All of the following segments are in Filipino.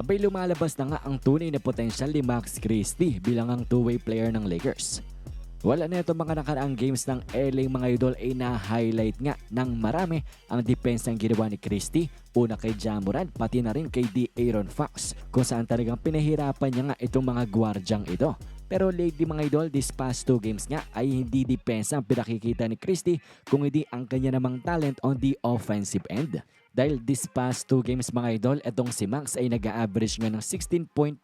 Abay lumalabas na nga ang tunay na potensyal ni Max Christie bilang ang two-way player ng Lakers. Wala na ito mga nakaraang games ng LA mga idol ay na-highlight nga ng marami ang depensang ginawa ni Christie una kay Jamoran pati na rin kay D. Aaron Fox kung saan talagang pinahirapan niya nga itong mga gwardyang ito. Pero lately mga idol, this past two games nga ay hindi depensa ang pinakikita ni Christie kung hindi ang kanya namang talent on the offensive end. Dahil this past two games mga idol, etong si Max ay nag-average nga ng 16.5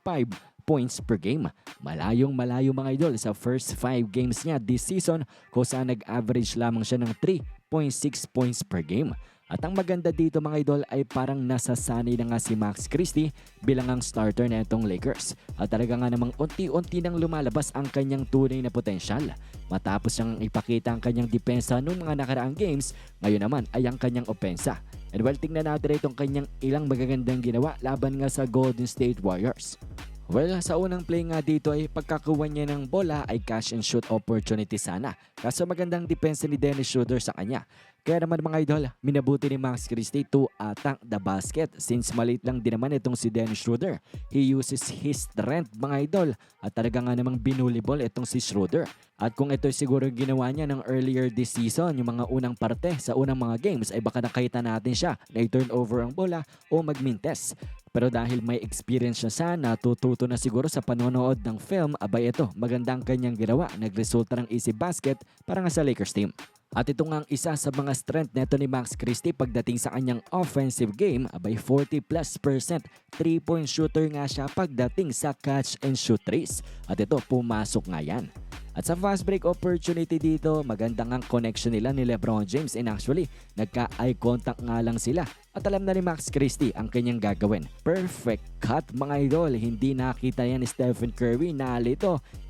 points per game. Malayong malayo mga idol sa first 5 games niya this season kung saan nag-average lamang siya ng 3.6 points per game. At ang maganda dito mga idol ay parang nasasanay na nga si Max Christie bilang ang starter na itong Lakers. At talaga nga namang unti-unti nang lumalabas ang kanyang tunay na potensyal. Matapos siyang ipakita ang kanyang depensa noong mga nakaraang games, ngayon naman ay ang kanyang opensa. And well, tingnan natin itong kanyang ilang magagandang ginawa laban nga sa Golden State Warriors. Well, sa unang play nga dito ay pagkakuha niya ng bola ay cash and shoot opportunity sana. Kaso magandang depensa ni Dennis Schroeder sa kanya. Kaya naman mga idol, minabuti ni Max Christie to attack the basket since maliit lang din naman itong si Dennis Schroeder. He uses his strength mga idol at talaga nga namang binulibol itong si Schroeder. At kung ito siguro ginawa niya ng earlier this season, yung mga unang parte sa unang mga games ay baka nakita natin siya na i-turn over ang bola o magmintes. Pero dahil may experience siya sa natututo na siguro sa panonood ng film, abay ito, magandang kanyang ginawa. Nagresulta ng easy basket para nga sa Lakers team. At ito nga ang isa sa mga strength neto ni Max Christie pagdating sa kanyang offensive game, abay 40 plus percent 3-point shooter nga siya pagdating sa catch and shoot threes. At ito, pumasok nga yan. At sa fast break opportunity dito, magandang ang connection nila ni Lebron James and actually, nagka-eye contact nga lang sila. At alam na ni Max Christie ang kanyang gagawin. Perfect cut mga idol, hindi nakita yan ni Stephen Curry na.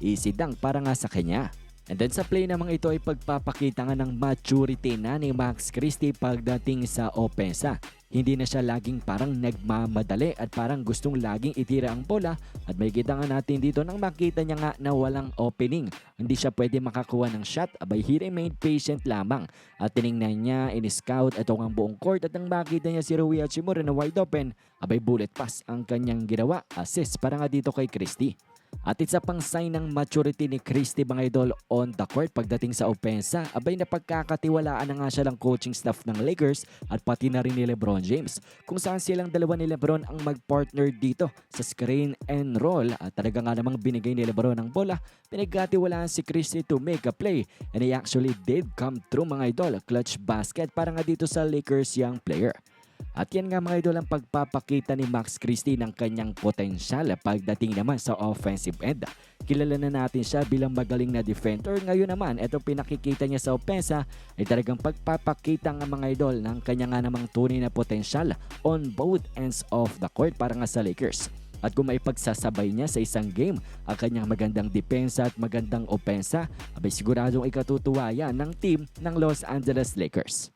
Easy dunk para nga sa kanya. And then sa play namang ito ay pagpapakita nga ng maturity na ni Max Christie pagdating sa opensa. Hindi na siya laging parang nagmamadali at parang gustong laging itira ang bola at may kita nga natin dito nang makita niya nga na walang opening. Hindi siya pwede makakuha ng shot abay he remained patient lamang at tiningnan niya in-scout ito ang buong court at nang makita niya si Rui Hachimura na wide open abay bullet pass ang kanyang ginawa assist para nga dito kay Christie. At isa pang sign ng maturity ni Christie mga idol on the court. Pagdating sa opensa, abay napagkakatiwalaan na nga siya ng coaching staff ng Lakers at pati na rin ni Lebron James kung saan silang dalawa ni Lebron ang mag-partner dito sa screen and roll. At talaga nga namang binigay ni Lebron ang bola, pinagkatiwalaan si Christie to make a play. And he actually did come through mga idol, clutch basket para nga dito sa Lakers young player. At yan nga mga idol ang pagpapakita ni Max Christie ng kanyang potensyal pagdating naman sa offensive end. Kilala na natin siya bilang magaling na defender. Ngayon naman, itong pinakikita niya sa opensa ay talagang pagpapakita ng mga idol ng kanya nga namang tunay na potensyal on both ends of the court para nga sa Lakers. At kung may pagsasabay niya sa isang game ang kanyang magandang depensa at magandang opensa, abay siguradong ikatutuwa yan ng team ng Los Angeles Lakers.